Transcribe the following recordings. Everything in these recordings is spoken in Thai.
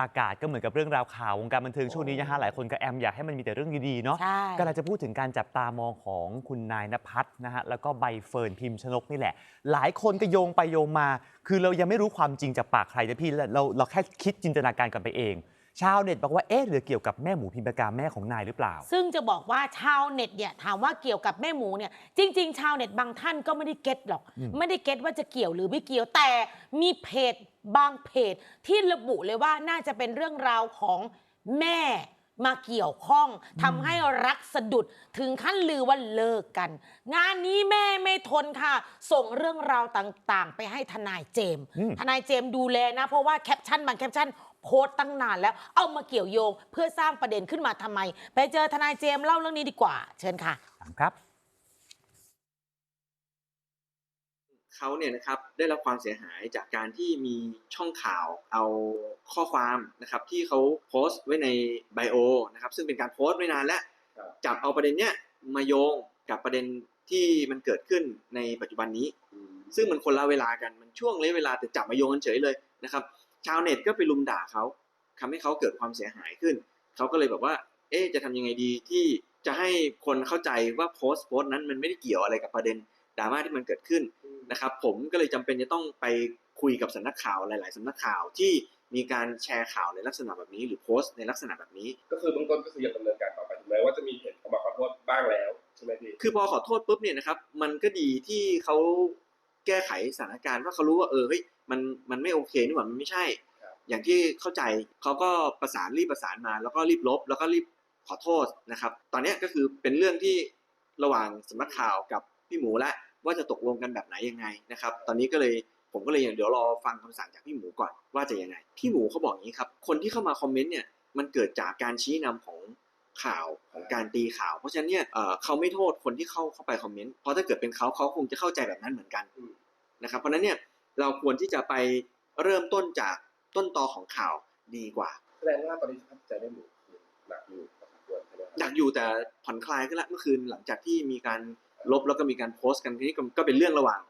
อากาศก็เหมือนกับเรื่องราวข่าววงการบันเทิงช่วงนี้นะฮะหลายคนก็แอมอยากให้มันมีแต่เรื่องดีๆเนาะใช่ ก็เราจะพูดถึงการจับตามองของคุณนายนภัสนะฮะแล้วก็ใบเฟิร์นพิมพ์ชนกนี่แหละ หลายคนก็โยงไปโยงมา คือเรายังไม่รู้ความจริงจากปากใครนะพี่เราเราแค่คิดจินตนาการกันไปเอง ชาวเน็ตบอกว่าเอ๊ะหรือเกี่ยวกับแม่หมูพิมพ์ปากาแม่ของนายหรือเปล่า ซึ่งจะบอกว่าชาวเน็ตเนี่ยถามว่าเกี่ยวกับแม่หมูเนี่ยจริง ๆ ชาวเน็ตบางท่านก็ไม่ได้เก็ตหรอกอืมไม่ได้เก็ตว่าจะเกี่ยวหรือไม่เกี่ยวแต่มีเพจบางเพจ ที่ระบุเลยว่าน่าจะเป็นเรื่องราวของแม่มาเกี่ยวข้องทำให้รักสะดุดถึงขั้นลือว่าเลิกกัน งานนี้แม่ไม่ทนค่ะ ส่งเรื่องราวต่างๆ ไปให้ทนายเจมส์อืมทนายเจมส์ดูแลนะ เพราะว่าแคปชั่นบางแคปชั่น โพสต์ตั้งนานแล้ว เอามาเกี่ยวโยง เพื่อสร้างประเด็นขึ้นมาทำไม ไปเจอทนายเจมส์เล่าเรื่องนี้ดีกว่า เชิญค่ะ ถามครับ เขาเนี่ยนะครับได้รับความเสียหายจากการที่มีช่องข่าวเอาข้อความนะครับที่เขาโพสต์ไว้ในไบโอนะครับซึ่งเป็นการโพสต์ไว้นานแล้วครับ จับเอาประเด็นเนี้ยมาโยงกับประเด็นที่มันเกิดขึ้นในปัจจุบันนี้ ซึ่งมันคนละเวลากันมันช่วงระยะเวลาแต่จับมาโยงกันเฉยเลยนะครับ ชาวเน็ตก็ไปลุมด่าเขาทำให้เขาเกิดความเสียหายขึ้น เขาก็เลยแบบว่า เอ๊ะจะทำยังไงดีที่จะให้คนเข้าใจว่าโพสต์โพสต์นั้นมันไม่ได้เกี่ยวอะไรกับประเด็นดราม่าที่มันเกิดขึ้นนะครับ ผมก็เลยจำเป็นจะต้องไปคุยกับสำนักข่าวหลาย ๆสำนักข่าวที่มีการแชร์ข่าวในลักษณะแบบนี้ หรือโพสต์ในลักษณะแบบนี้ ก็คือเบื้องต้นก็คือยังดำเนินการต่อไปถึงแม้ว่าจะมีเพจออกมาขอโทษบ้างแล้วใช่ไหมพี่คือพอขอโทษปุ๊บเนี่ยนะครับมันก็ดีที่เขา แก้ไขสถานการณ์ว่าเขารู้ว่าเออเฮ้ยมันมันไม่โอเคนี่หว่ามันไม่ใช่ครับอย่างที่เข้าใจเขาก็ประสานรีบประสานมา แล้วก็รีบลบ แล้วก็รีบขอโทษนะครับ ตอนเนี้ยก็คือเป็นเรื่องที่ระหว่างสำนักข่าวกับพี่หมูและว่าจะตกลงกันแบบไหนยังไงนะครับ ตอนนี้ก็เลยผมก็เลยอย่างเดี๋ยวรอฟังคำสั่งจากพี่หมูก่อนว่าจะยังไง พี่หมูเขาบอกอย่างนี้ครับ คนที่เข้ามาคอมเมนต์เนี่ยมันเกิดจากการชี้นำของ ข่าวของการตีข่าว เพราะฉะนั้นเนี่ยเอ่อเขาไม่โทษคนที่เข้าเข้าไปคอมเมนต์เพราะถ้าเกิดเป็นเขาเขาคงจะเข้าใจแบบนั้นเหมือนกันอืมนะครับเพราะฉะนั้นเนี่ยเราควรที่จะไปเริ่มต้นจากต้นตอของข่าวดีกว่าแสดงว่าตอนนี้สภาพจิตใจได้หมูคือหนักอยู่พอสมควรใช่ไหมครับอยากอยู่แต่ผ่อนคลายขึ้นละเมื่อคืนหลังจากที่มีการลบแล้วก็มีการโพสต์กันทีนี้ก็ก็เป็นเรื่องระหว่าง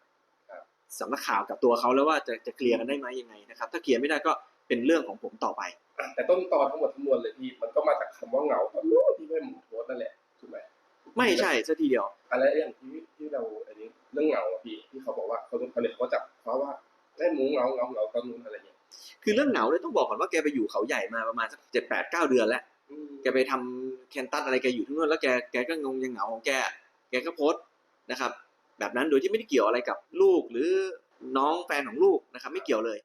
สำนักข่าวกับตัวเขาแล้วว่าจะจะเคลียร์กันได้ไหมยังไงนะครับ ถ้าเคลียร์ไม่ได้ก็เป็นเรื่องของผมต่อไปอะ แต่ต้นตอทั้งหมดทั้งมวลเลยพี่มันก็มาจากคำว่าเหงาตอนนู้นที่แม่หมูโพสต์นั่นแหละถูกไหมไม่ใช่ซะทีเดียวอะไรอย่างที่ที่เราอันนี้เรื่องเหงาอะพี่ที่เขาบอกว่าเขาเขาเนี่ยเขาก็จับเพราะว่าแม่หมูเหงาเหงาเหงาตอนนู้นอะไรอย่างเงี้ยคือเรื่องเหงาเนี่ยต้องบอกก่อนว่าแกไปอยู่เขาใหญ่มาประมาณสักเจ็ดแปดเก้าเดือนแล้วอืมแกไปทำแคนตัสอะไรแกอยู่ที่นู่นแล้วแกแกก็งงยังเหงาของแกแกก็โพสต์นะครับ แบบนั้นโดยที่ไม่ได้เกี่ยวอะไรกับลูกหรือน้องแฟนของลูกนะครับ ไม่เกี่ยวเลย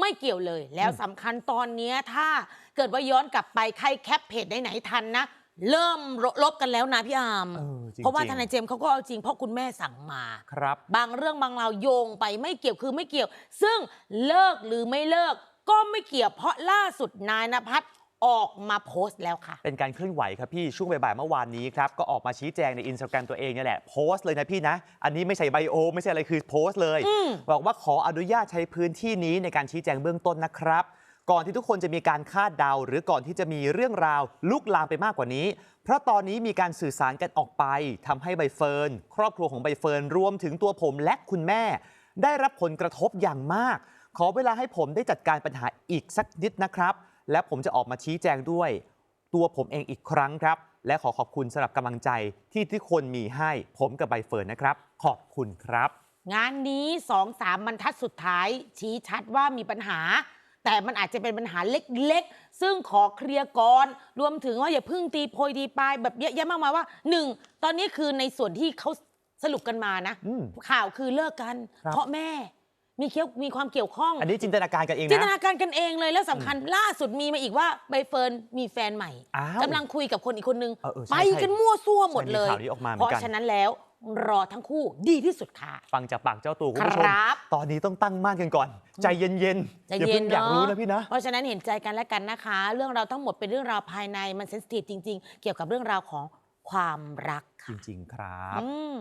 ไม่เกี่ยวเลย แล้วอืมสำคัญตอนเนี้ยถ้าเกิดว่าย้อนกลับไปใครแคปเพจไหนๆทันนะ เริ่มลบกันแล้วนะพี่อามเออจงๆ เพราะว่าทนายเจมส์เขาก็เอาจริงเพราะคุณแม่สั่งมา ครับ บางเรื่องบางราวโยงไปไม่เกี่ยวคือไม่เกี่ยว ซึ่งเลิกหรือไม่เลิกก็ไม่เกี่ยวเพราะล่าสุดนายนภัส ออกมาโพสต์แล้วค่ะ เป็นการเคลื่อนไหวครับพี่ช่วงบ่ายๆเมื่อวานนี้ครับ ก็ออกมาชี้แจงในอินสตาแกรมตัวเองเนี่ยแหละโพสต์เลยนะพี่นะ อันนี้ไม่ใช่ไบโอ ไม่ใช่อะไรคือโพสต์เลยอืมบอกว่าขออนุญาตใช้พื้นที่นี้ในการชี้แจงเบื้องต้นนะครับ ก่อนที่ทุกคนจะมีการคาดเดา หรือก่อนที่จะมีเรื่องราวลุกลามไปมากกว่านี้ เพราะตอนนี้มีการสื่อสารกันออกไปทำให้ใบเฟิร์นครอบครัวของใบเฟิร์นรวมถึงตัวผมและคุณแม่ ได้รับผลกระทบอย่างมาก ขอเวลาให้ผมได้จัดการปัญหาอีกสักนิดนะครับ และผมจะออกมาชี้แจงด้วย ตัวผมเองอีกครั้งครับ และขอขอบคุณสำหรับกำลังใจที่ทุกคนมีให้ผมกับใบเฟิร์นนะครับ ขอบคุณครับ งานนี้สองสามบรรทัดสุดท้าย ชี้ชัดว่ามีปัญหา แต่มันอาจจะเป็นปัญหาเล็กๆ ซึ่งขอเคลียร์ก่อนรวมถึงว่าอย่าเพึ่งตีโพยตีปลายแบบเยอะแยะมากมายว่าหนึ่งตอนนี้คือในส่วนที่เขาสรุปกันมานะ อืม ข่าวคือเลิกกัน ครับ เพราะแม่ มีเกี่ยวมีความเกี่ยวข้อง อันนี้จินตนาการกันเองจินตนะนาการกันเองเลยแล้วสำคัญล่าสุดมีมาอีกว่าใบเฟิร์นมีแฟนใหม่อ้าวกำลังคุยกับคนอีกคนนึง เออเออไปใช่ใช่กันมั่วซั่วหมดเลย ใช่มีข่าวนี้ออกมาเหมืเพอนกัน ราะฉะนั้นแล้วรอทั้งคู่ดีที่สุดค่ะ ฟังจากปากเจ้าตัวคุณผู้ชม ครับ ตอนนี้ต้องตั้งมั่นกันก่อน ใจเย็นๆใจอย่าเย็เพิ่นงอยากเนาะรู้นะพี่นะ เพราะฉะนั้นเห็นใจกันและกันนะคะ เรื่องราวทั้งหมดเป็นเรื่องราวภายในมันเซนซิทีฟจริง ๆ เกี่ยวกับเรื่องราวของความรักจค่ะริง ๆ ครับ อืม